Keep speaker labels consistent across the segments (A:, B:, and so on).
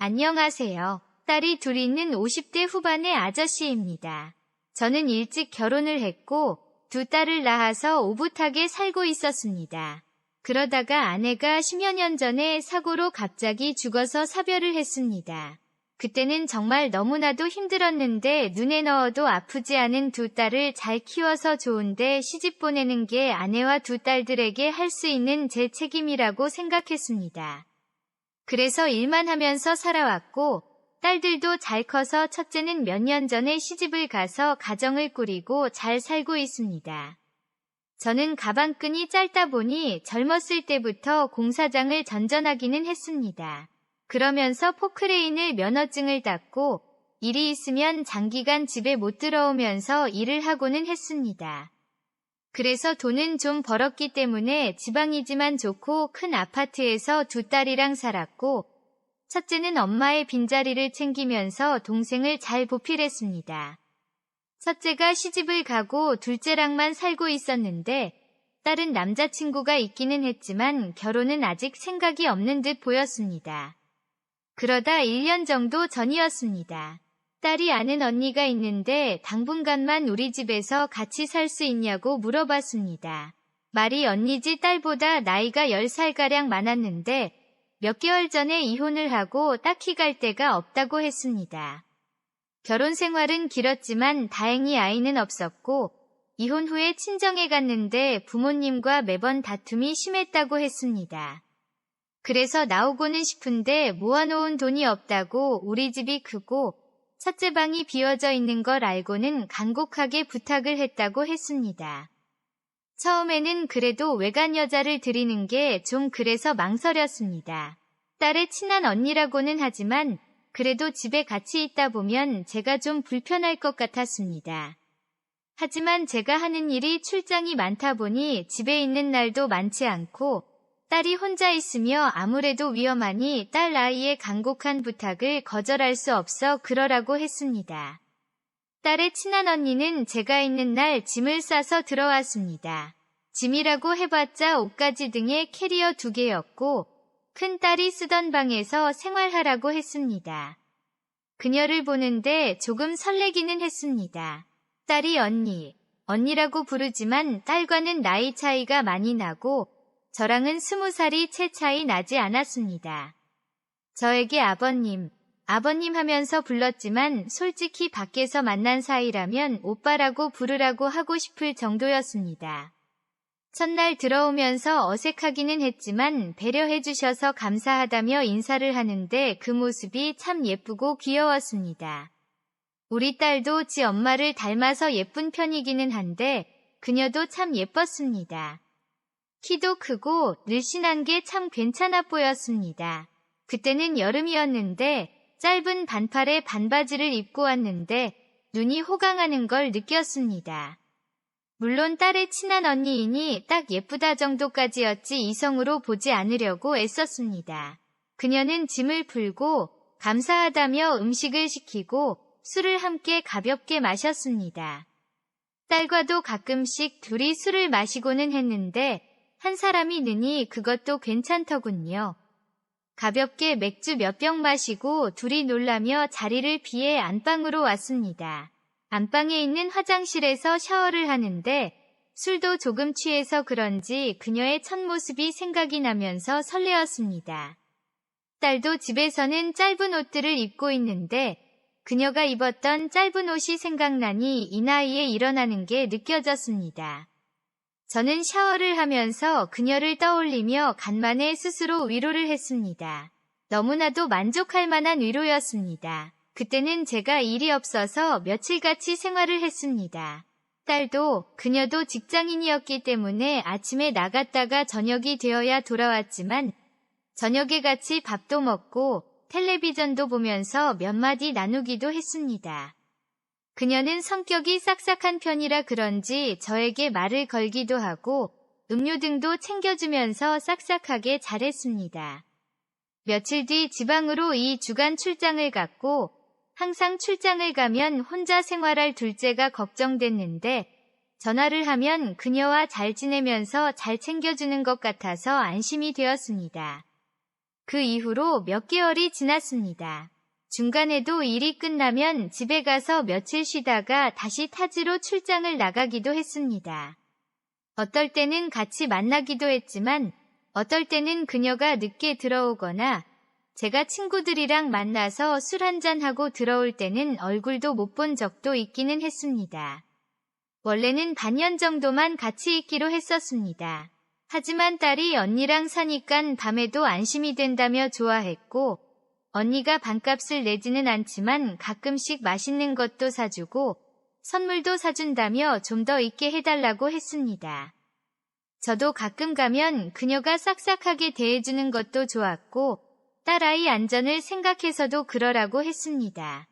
A: 안녕하세요. 딸이 둘 있는 50대 후반의 아저씨입니다. 저는 일찍 결혼을 했고 두 딸을 낳아서 오붓하게 살고 있었습니다. 그러다가 아내가 10여 년 전에 사고로 갑자기 죽어서 사별을 했습니다. 그때는 정말 너무나도 힘들었는데 눈에 넣어도 아프지 않은 두 딸을 잘 키워서 좋은데 시집 보내는 게 아내와 두 딸들에게 할 수 있는 제 책임이라고 생각했습니다. 그래서 일만 하면서 살아왔고 딸들도 잘 커서 첫째는 몇 년 전에 시집을 가서 가정을 꾸리고 잘 살고 있습니다. 저는 가방끈이 짧다 보니 젊었을 때부터 공사장을 전전하기는 했습니다. 그러면서 포크레인을 면허증을 땄고 일이 있으면 장기간 집에 못 들어오면서 일을 하고는 했습니다. 그래서 돈은 좀 벌었기 때문에 지방이지만 좋고 큰 아파트에서 두 딸이랑 살았고 첫째는 엄마의 빈자리를 챙기면서 동생을 잘 보필했습니다. 첫째가 시집을 가고 둘째랑만 살고 있었는데 딸은 남자친구가 있기는 했지만 결혼은 아직 생각이 없는 듯 보였습니다. 그러다 1년 정도 전이었습니다. 딸이 아는 언니가 있는데 당분간만 우리 집에서 같이 살 수 있냐고 물어봤습니다. 말이 언니 지 딸보다 나이가 10살가량 많았는데 몇 개월 전에 이혼을 하고 딱히 갈 데가 없다고 했습니다. 결혼 생활은 길었지만 다행히 아이는 없었고 이혼 후에 친정에 갔는데 부모님과 매번 다툼이 심했다고 했습니다. 그래서 나오고는 싶은데 모아놓은 돈이 없다고 우리 집이 크고 첫째 방이 비어져 있는 걸 알고는 간곡하게 부탁을 했다고 했습니다. 처음에는 그래도 외간 여자를 드리는 게 좀 그래서 망설였습니다. 딸의 친한 언니라고는 하지만 그래도 집에 같이 있다 보면 제가 좀 불편할 것 같았습니다. 하지만 제가 하는 일이 출장이 많다 보니 집에 있는 날도 많지 않고 딸이 혼자 있으며 아무래도 위험하니 딸 아이의 간곡한 부탁을 거절할 수 없어 그러라고 했습니다. 딸의 친한 언니는 제가 있는 날 짐을 싸서 들어왔습니다. 짐이라고 해봤자 옷가지 등의 캐리어 두 개였고 큰 딸이 쓰던 방에서 생활하라고 했습니다. 그녀를 보는데 조금 설레기는 했습니다. 딸이 언니, 언니라고 부르지만 딸과는 나이 차이가 많이 나고 저랑은 스무 살이 채 차이 나지 않았습니다. 저에게 아버님, 아버님 하면서 불렀지만 솔직히 밖에서 만난 사이라면 오빠라고 부르라고 하고 싶을 정도였습니다. 첫날 들어오면서 어색하기는 했지만 배려해 주셔서 감사하다며 인사를 하는데 그 모습이 참 예쁘고 귀여웠습니다. 우리 딸도 지 엄마를 닮아서 예쁜 편이기는 한데 그녀도 참 예뻤습니다. 키도 크고 늘씬한 게 참 괜찮아 보였습니다. 그때는 여름이었는데 짧은 반팔에 반바지를 입고 왔는데 눈이 호강하는 걸 느꼈습니다. 물론 딸의 친한 언니이니 딱 예쁘다 정도까지였지 이성으로 보지 않으려고 애썼습니다. 그녀는 짐을 풀고 감사하다며 음식을 시키고 술을 함께 가볍게 마셨습니다. 딸과도 가끔씩 둘이 술을 마시고는 했는데 한 사람이 느니 그것도 괜찮더군요. 가볍게 맥주 몇 병 마시고 둘이 놀라며 자리를 비해 안방으로 왔습니다. 안방에 있는 화장실에서 샤워를 하는데 술도 조금 취해서 그런지 그녀의 첫 모습이 생각이 나면서 설레었습니다. 딸도 집에서는 짧은 옷들을 입고 있는데 그녀가 입었던 짧은 옷이 생각나니 이 나이에 일어나는 게 느껴졌습니다. 저는 샤워를 하면서 그녀를 떠올리며 간만에 스스로 위로를 했습니다. 너무나도 만족할 만한 위로였습니다. 그때는 제가 일이 없어서 며칠같이 생활을 했습니다. 딸도 그녀도 직장인이었기 때문에 아침에 나갔다가 저녁이 되어야 돌아왔지만 저녁에 같이 밥도 먹고 텔레비전도 보면서 몇 마디 나누기도 했습니다. 그녀는 성격이 싹싹한 편이라 그런지 저에게 말을 걸기도 하고 음료 등도 챙겨주면서 싹싹하게 잘했습니다. 며칠 뒤 지방으로 이 주간 출장을 갔고 항상 출장을 가면 혼자 생활할 둘째가 걱정됐는데 전화를 하면 그녀와 잘 지내면서 잘 챙겨주는 것 같아서 안심이 되었습니다. 그 이후로 몇 개월이 지났습니다. 중간에도 일이 끝나면 집에 가서 며칠 쉬다가 다시 타지로 출장을 나가기도 했습니다. 어떨 때는 같이 만나기도 했지만 어떨 때는 그녀가 늦게 들어오거나 제가 친구들이랑 만나서 술 한잔하고 들어올 때는 얼굴도 못 본 적도 있기는 했습니다. 원래는 반년 정도만 같이 있기로 했었습니다. 하지만 딸이 언니랑 사니깐 밤에도 안심이 된다며 좋아했고 언니가 반값을 내지는 않지만 가끔씩 맛있는 것도 사주고 선물도 사준다며 좀 더 있게 해달라고 했습니다. 저도 가끔 가면 그녀가 싹싹하게 대해주는 것도 좋았고 딸아이 안전을 생각해서도 그러라고 했습니다.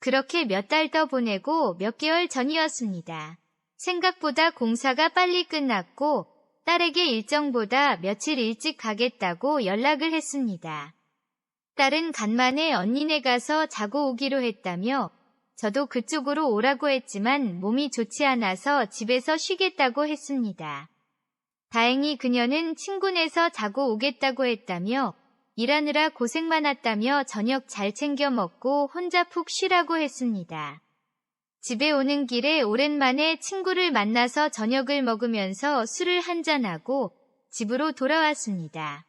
A: 그렇게 몇 달 더 보내고 몇 개월 전이었습니다. 생각보다 공사가 빨리 끝났고 딸에게 일정보다 며칠 일찍 가겠다고 연락을 했습니다. 딸은 간만에 언니네 가서 자고 오기로 했다며 저도 그쪽으로 오라고 했지만 몸이 좋지 않아서 집에서 쉬겠다고 했습니다. 다행히 그녀는 친구네서 자고 오겠다고 했다며 일하느라 고생 많았다며 저녁 잘 챙겨 먹고 혼자 푹 쉬라고 했습니다. 집에 오는 길에 오랜만에 친구를 만나서 저녁을 먹으면서 술을 한잔하고 집으로 돌아왔습니다.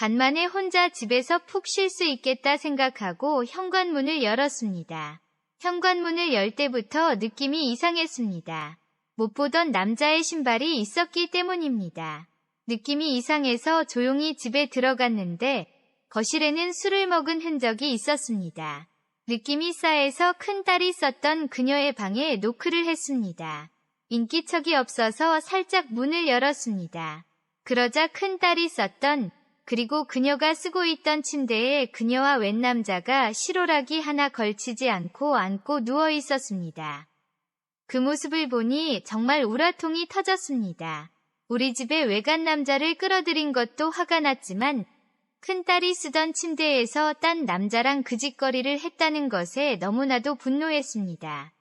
A: 간만에 혼자 집에서 푹 쉴 수 있겠다 생각하고 현관문을 열었습니다. 현관문을 열 때부터 느낌이 이상했습니다. 못 보던 남자의 신발이 있었기 때문입니다. 느낌이 이상해서 조용히 집에 들어갔는데 거실에는 술을 먹은 흔적이 있었습니다. 느낌이 싸해서 큰딸이 썼던 그녀의 방에 노크를 했습니다. 인기척이 없어서 살짝 문을 열었습니다. 그러자 큰딸이 썼던 그리고 그녀가 쓰고 있던 침대에 그녀와 웬 남자가 실오라기 하나 걸치지 않고 앉고 누워 있었습니다. 그 모습을 보니 정말 우라통이 터졌습니다. 우리 집에 외간 남자를 끌어들인 것도 화가 났지만 큰딸이 쓰던 침대에서 딴 남자랑 그 짓거리를 했다는 것에 너무나도 분노했습니다.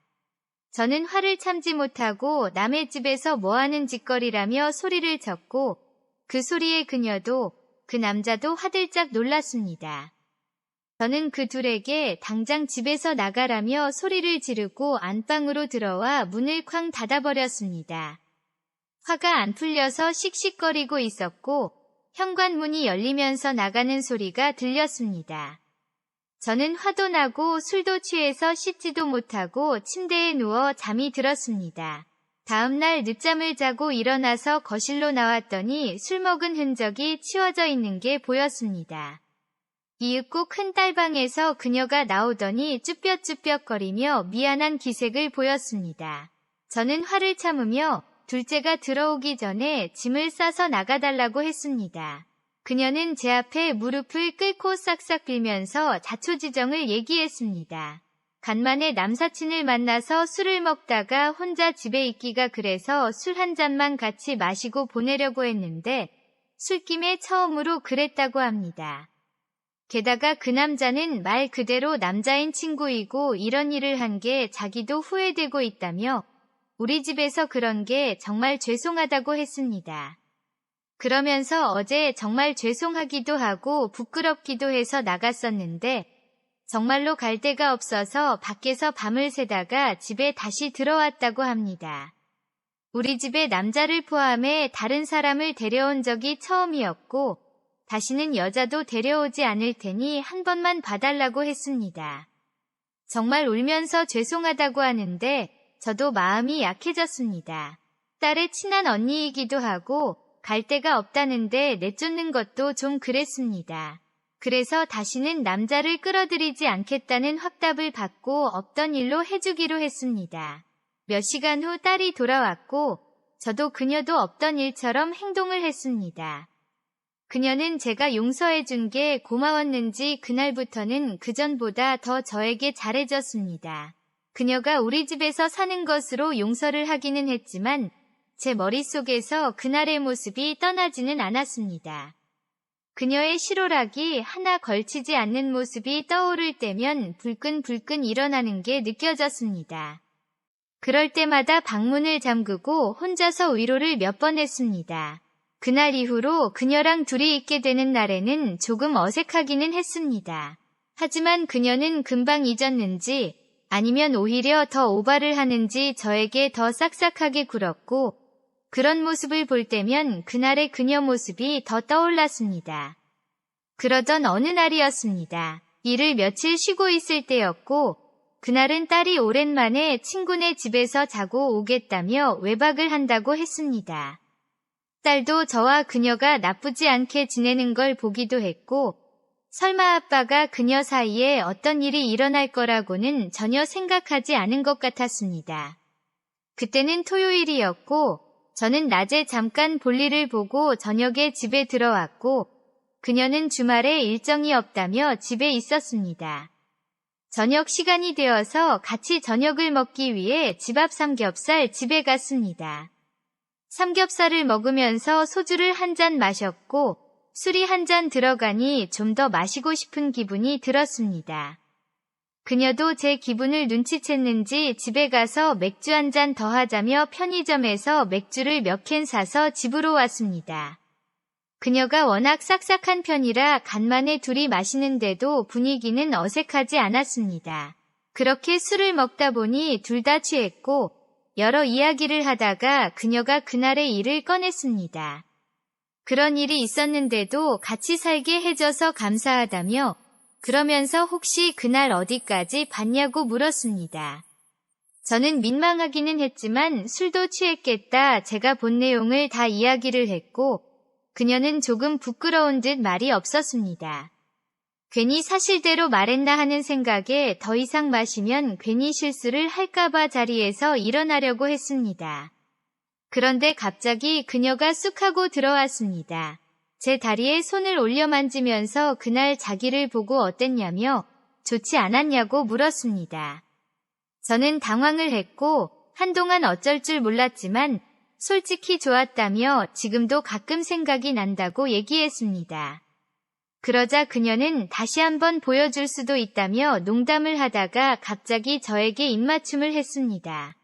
A: 저는 화를 참지 못하고 남의 집에서 뭐하는 짓거리라며 소리를 쳤고 그 소리에 그녀도 그 남자도 화들짝 놀랐습니다. 저는 그 둘에게 당장 집에서 나가라며 소리를 지르고 안방으로 들어와 문을 쾅 닫아버렸습니다. 화가 안 풀려서 씩씩거리고 있었고 현관문이 열리면서 나가는 소리가 들렸습니다. 저는 화도 나고 술도 취해서 씻지도 못하고 침대에 누워 잠이 들었습니다. 다음날 늦잠을 자고 일어나서 거실로 나왔더니 술 먹은 흔적이 치워져 있는 게 보였습니다. 이윽고 큰 딸방에서 그녀가 나오더니 쭈뼛쭈뼛거리며 미안한 기색을 보였습니다. 저는 화를 참으며 둘째가 들어오기 전에 짐을 싸서 나가달라고 했습니다. 그녀는 제 앞에 무릎을 꿇고 싹싹 빌면서 자초지정을 얘기했습니다. 간만에 남사친을 만나서 술을 먹다가 혼자 집에 있기가 그래서 술 한 잔만 같이 마시고 보내려고 했는데 술김에 처음으로 그랬다고 합니다. 게다가 그 남자는 말 그대로 남자인 친구이고 이런 일을 한 게 자기도 후회되고 있다며 우리 집에서 그런 게 정말 죄송하다고 했습니다. 그러면서 어제 정말 죄송하기도 하고 부끄럽기도 해서 나갔었는데 정말로 갈 데가 없어서 밖에서 밤을 새다가 집에 다시 들어왔다고 합니다. 우리 집에 남자를 포함해 다른 사람을 데려온 적이 처음이었고 다시는 여자도 데려오지 않을 테니 한 번만 봐달라고 했습니다. 정말 울면서 죄송하다고 하는데 저도 마음이 약해졌습니다. 딸의 친한 언니이기도 하고 갈 데가 없다는데 내쫓는 것도 좀 그랬습니다. 그래서 다시는 남자를 끌어들이지 않겠다는 확답을 받고 없던 일로 해주기로 했습니다. 몇 시간 후 딸이 돌아왔고 저도 그녀도 없던 일처럼 행동을 했습니다. 그녀는 제가 용서해 준 게 고마웠는지 그날부터는 그전보다 더 저에게 잘해졌습니다. 그녀가 우리 집에서 사는 것으로 용서를 하기는 했지만 제 머릿속에서 그날의 모습이 떠나지는 않았습니다. 그녀의 실오락이 하나 걸치지 않는 모습이 떠오를 때면 불끈불끈 일어나는 게 느껴졌습니다. 그럴 때마다 방문을 잠그고 혼자서 위로를 몇 번 했습니다. 그날 이후로 그녀랑 둘이 있게 되는 날에는 조금 어색하기는 했습니다. 하지만 그녀는 금방 잊었는지 아니면 오히려 더 오바를 하는지 저에게 더 싹싹하게 굴었고 그런 모습을 볼 때면 그날의 그녀 모습이 더 떠올랐습니다. 그러던 어느 날이었습니다. 일을 며칠 쉬고 있을 때였고 그날은 딸이 오랜만에 친구네 집에서 자고 오겠다며 외박을 한다고 했습니다. 딸도 저와 그녀가 나쁘지 않게 지내는 걸 보기도 했고 설마 아빠가 그녀 사이에 어떤 일이 일어날 거라고는 전혀 생각하지 않은 것 같았습니다. 그때는 토요일이었고 저는 낮에 잠깐 볼일을 보고 저녁에 집에 들어왔고 그녀는 주말에 일정이 없다며 집에 있었습니다. 저녁 시간이 되어서 같이 저녁을 먹기 위해 집 앞 삼겹살 집에 갔습니다. 삼겹살을 먹으면서 소주를 한 잔 마셨고 술이 한 잔 들어가니 좀 더 마시고 싶은 기분이 들었습니다. 그녀도 제 기분을 눈치챘는지 집에 가서 맥주 한 잔 더 하자며 편의점에서 맥주를 몇 캔 사서 집으로 왔습니다. 그녀가 워낙 싹싹한 편이라 간만에 둘이 마시는데도 분위기는 어색하지 않았습니다. 그렇게 술을 먹다 보니 둘 다 취했고 여러 이야기를 하다가 그녀가 그날의 일을 꺼냈습니다. 그런 일이 있었는데도 같이 살게 해줘서 감사하다며 그러면서 혹시 그날 어디까지 봤냐고 물었습니다. 저는 민망하기는 했지만 술도 취했겠다 제가 본 내용을 다 이야기를 했고 그녀는 조금 부끄러운 듯 말이 없었습니다. 괜히 사실대로 말했나 하는 생각에 더 이상 마시면 괜히 실수를 할까봐 자리에서 일어나려고 했습니다. 그런데 갑자기 그녀가 쑥 하고 들어왔습니다. 제 다리에 손을 올려 만지면서 그날 자기를 보고 어땠냐며 좋지 않았냐고 물었습니다. 저는 당황을 했고 한동안 어쩔 줄 몰랐지만 솔직히 좋았다며 지금도 가끔 생각이 난다고 얘기했습니다. 그러자 그녀는 다시 한번 보여줄 수도 있다며 농담을 하다가 갑자기 저에게 입맞춤을 했습니다.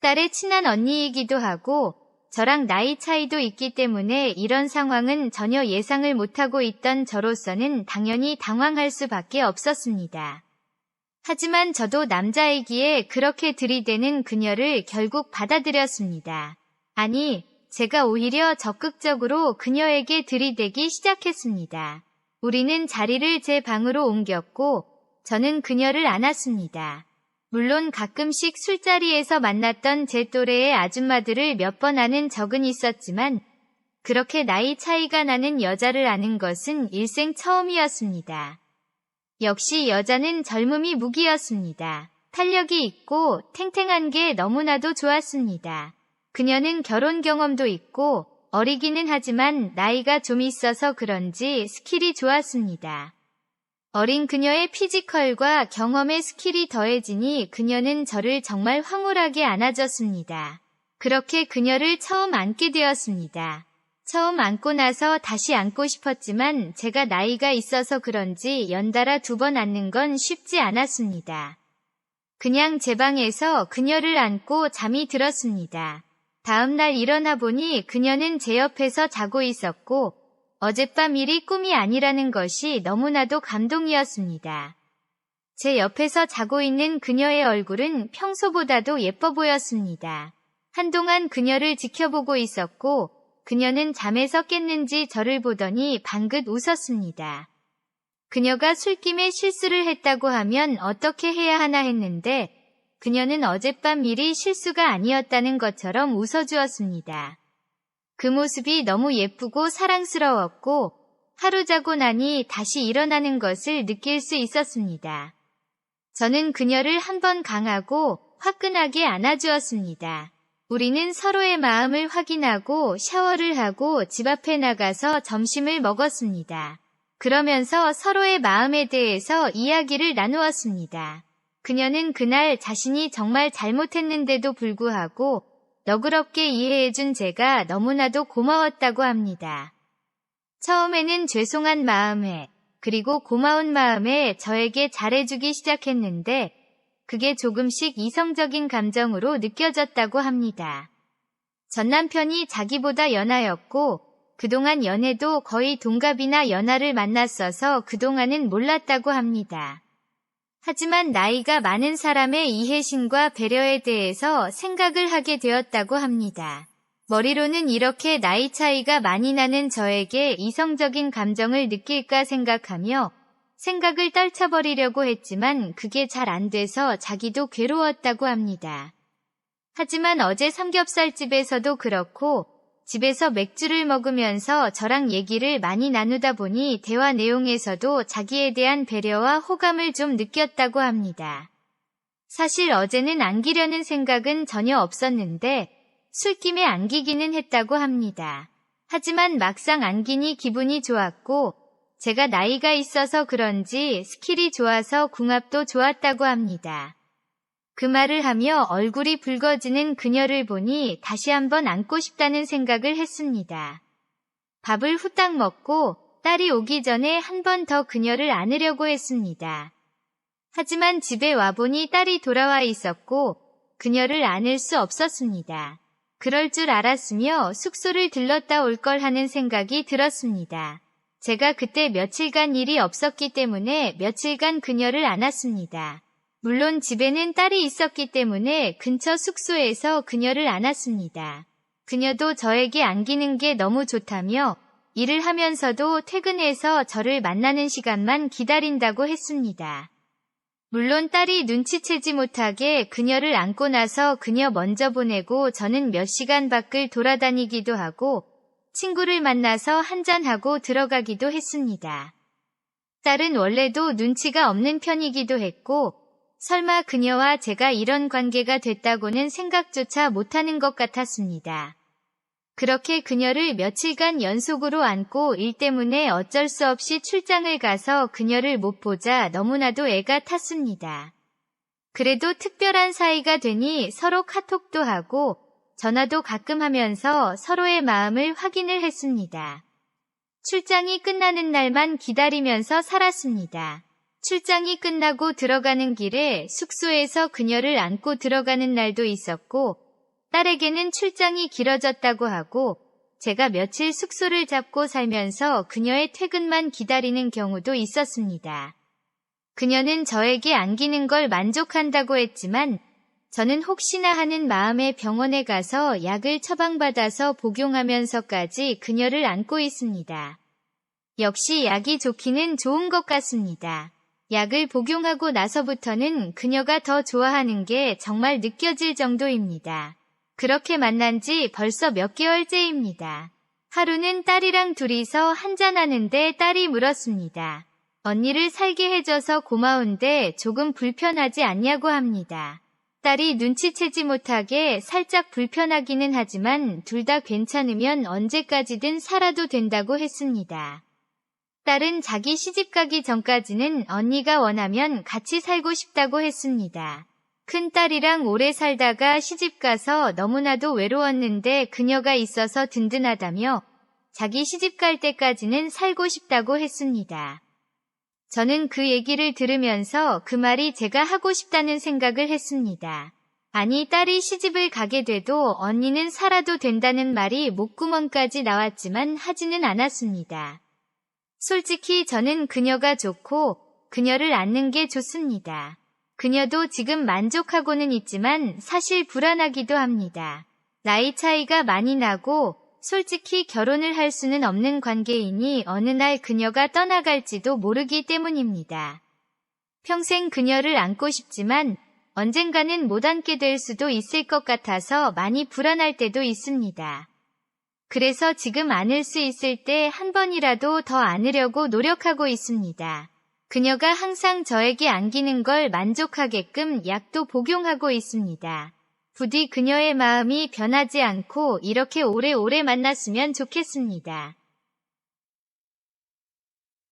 A: 딸의 친한 언니이기도 하고 저랑 나이 차이도 있기 때문에 이런 상황은 전혀 예상을 못하고 있던 저로서는 당연히 당황할 수밖에 없었습니다. 하지만 저도 남자이기에 그렇게 들이대는 그녀를 결국 받아들였습니다. 아니, 제가 오히려 적극적으로 그녀에게 들이대기 시작했습니다. 우리는 자리를 제 방으로 옮겼고 저는 그녀를 안았습니다. 물론 가끔씩 술자리에서 만났던 제 또래의 아줌마들을 몇 번 아는 적은 있었지만 그렇게 나이 차이가 나는 여자를 아는 것은 일생 처음이었습니다. 역시 여자는 젊음이 무기였습니다. 탄력이 있고 탱탱한 게 너무나도 좋았습니다. 그녀는 결혼 경험도 있고 어리기는 하지만 나이가 좀 있어서 그런지 스킬이 좋았습니다. 어린 그녀의 피지컬과 경험의 스킬이 더해지니 그녀는 저를 정말 황홀하게 안아줬습니다. 그렇게 그녀를 처음 안게 되었습니다. 처음 안고 나서 다시 안고 싶었지만 제가 나이가 있어서 그런지 연달아 두 번 안는 건 쉽지 않았습니다. 그냥 제 방에서 그녀를 안고 잠이 들었습니다. 다음날 일어나 보니 그녀는 제 옆에서 자고 있었고 어젯밤 일이 꿈이 아니라는 것이 너무나도 감동이었습니다. 제 옆에서 자고 있는 그녀의 얼굴은 평소보다도 예뻐 보였습니다. 한동안 그녀를 지켜보고 있었고 그녀는 잠에서 깼는지 저를 보더니 방긋 웃었습니다. 그녀가 술김에 실수를 했다고 하면 어떻게 해야 하나 했는데 그녀는 어젯밤 일이 실수가 아니었다는 것처럼 웃어주었습니다. 그 모습이 너무 예쁘고 사랑스러웠고 하루 자고 나니 다시 일어나는 것을 느낄 수 있었습니다. 저는 그녀를 한 번 강하고 화끈하게 안아주었습니다. 우리는 서로의 마음을 확인하고 샤워를 하고 집 앞에 나가서 점심을 먹었습니다. 그러면서 서로의 마음에 대해서 이야기를 나누었습니다. 그녀는 그날 자신이 정말 잘못했는데도 불구하고 너그럽게 이해해준 제가 너무나도 고마웠다고 합니다. 처음에는 죄송한 마음에 그리고 고마운 마음에 저에게 잘해주기 시작했는데 그게 조금씩 이성적인 감정으로 느껴졌다고 합니다. 전 남편이 자기보다 연하였고 그동안 연애도 거의 동갑이나 연하를 만났어서 그동안은 몰랐다고 합니다. 하지만 나이가 많은 사람의 이해심과 배려에 대해서 생각을 하게 되었다고 합니다. 머리로는 이렇게 나이 차이가 많이 나는 저에게 이성적인 감정을 느낄까 생각하며 생각을 떨쳐버리려고 했지만 그게 잘 안 돼서 자기도 괴로웠다고 합니다. 하지만 어제 삼겹살집에서도 그렇고 집에서 맥주를 먹으면서 저랑 얘기를 많이 나누다 보니 대화 내용에서도 자기에 대한 배려와 호감을 좀 느꼈다고 합니다. 사실 어제는 안기려는 생각은 전혀 없었는데 술김에 안기기는 했다고 합니다. 하지만 막상 안기니 기분이 좋았고 제가 나이가 있어서 그런지 스킬이 좋아서 궁합도 좋았다고 합니다. 그 말을 하며 얼굴이 붉어지는 그녀를 보니 다시 한번 안고 싶다는 생각을 했습니다. 밥을 후딱 먹고 딸이 오기 전에 한 번 더 그녀를 안으려고 했습니다. 하지만 집에 와보니 딸이 돌아와 있었고 그녀를 안을 수 없었습니다. 그럴 줄 알았으며 숙소를 들렀다 올 걸 하는 생각이 들었습니다. 제가 그때 며칠간 일이 없었기 때문에 며칠간 그녀를 안았습니다. 물론 집에는 딸이 있었기 때문에 근처 숙소에서 그녀를 안았습니다. 그녀도 저에게 안기는 게 너무 좋다며 일을 하면서도 퇴근해서 저를 만나는 시간만 기다린다고 했습니다. 물론 딸이 눈치채지 못하게 그녀를 안고 나서 그녀 먼저 보내고 저는 몇 시간 밖을 돌아다니기도 하고 친구를 만나서 한잔하고 들어가기도 했습니다. 딸은 원래도 눈치가 없는 편이기도 했고 설마 그녀와 제가 이런 관계가 됐다고는 생각조차 못하는 것 같았습니다. 그렇게 그녀를 며칠간 연속으로 안고 일 때문에 어쩔 수 없이 출장을 가서 그녀를 못 보자 너무나도 애가 탔습니다. 그래도 특별한 사이가 되니 서로 카톡도 하고 전화도 가끔 하면서 서로의 마음을 확인을 했습니다. 출장이 끝나는 날만 기다리면서 살았습니다. 출장이 끝나고 들어가는 길에 숙소에서 그녀를 안고 들어가는 날도 있었고 딸에게는 출장이 길어졌다고 하고 제가 며칠 숙소를 잡고 살면서 그녀의 퇴근만 기다리는 경우도 있었습니다. 그녀는 저에게 안기는 걸 만족한다고 했지만 저는 혹시나 하는 마음에 병원에 가서 약을 처방받아서 복용하면서까지 그녀를 안고 있습니다. 역시 약이 좋기는 좋은 것 같습니다. 약을 복용하고 나서부터는 그녀가 더 좋아하는 게 정말 느껴질 정도입니다. 그렇게 만난 지 벌써 몇 개월째입니다. 하루는 딸이랑 둘이서 한잔하는데 딸이 물었습니다. 언니를 살게 해줘서 고마운데 조금 불편하지 않냐고 합니다. 딸이 눈치채지 못하게 살짝 불편하기는 하지만 둘 다 괜찮으면 언제까지든 살아도 된다고 했습니다. 딸은 자기 시집가기 전까지는 언니가 원하면 같이 살고 싶다고 했습니다. 큰딸이랑 오래 살다가 시집가서 너무나도 외로웠는데 그녀가 있어서 든든하다며 자기 시집갈 때까지는 살고 싶다고 했습니다. 저는 그 얘기를 들으면서 그 말이 제가 하고 싶다는 생각을 했습니다. 아니 딸이 시집을 가게 돼도 언니는 살아도 된다는 말이 목구멍까지 나왔지만 하지는 않았습니다. 솔직히 저는 그녀가 좋고 그녀를 안는 게 좋습니다. 그녀도 지금 만족하고는 있지만 사실 불안하기도 합니다. 나이 차이가 많이 나고 솔직히 결혼을 할 수는 없는 관계이니 어느 날 그녀가 떠나갈지도 모르기 때문입니다. 평생 그녀를 안고 싶지만 언젠가는 못 안게 될 수도 있을 것 같아서 많이 불안할 때도 있습니다. 그래서 지금 안을 수 있을 때 한 번이라도 더 안으려고 노력하고 있습니다. 그녀가 항상 저에게 안기는 걸 만족하게끔 약도 복용하고 있습니다. 부디 그녀의 마음이 변하지 않고 이렇게 오래오래 만났으면 좋겠습니다.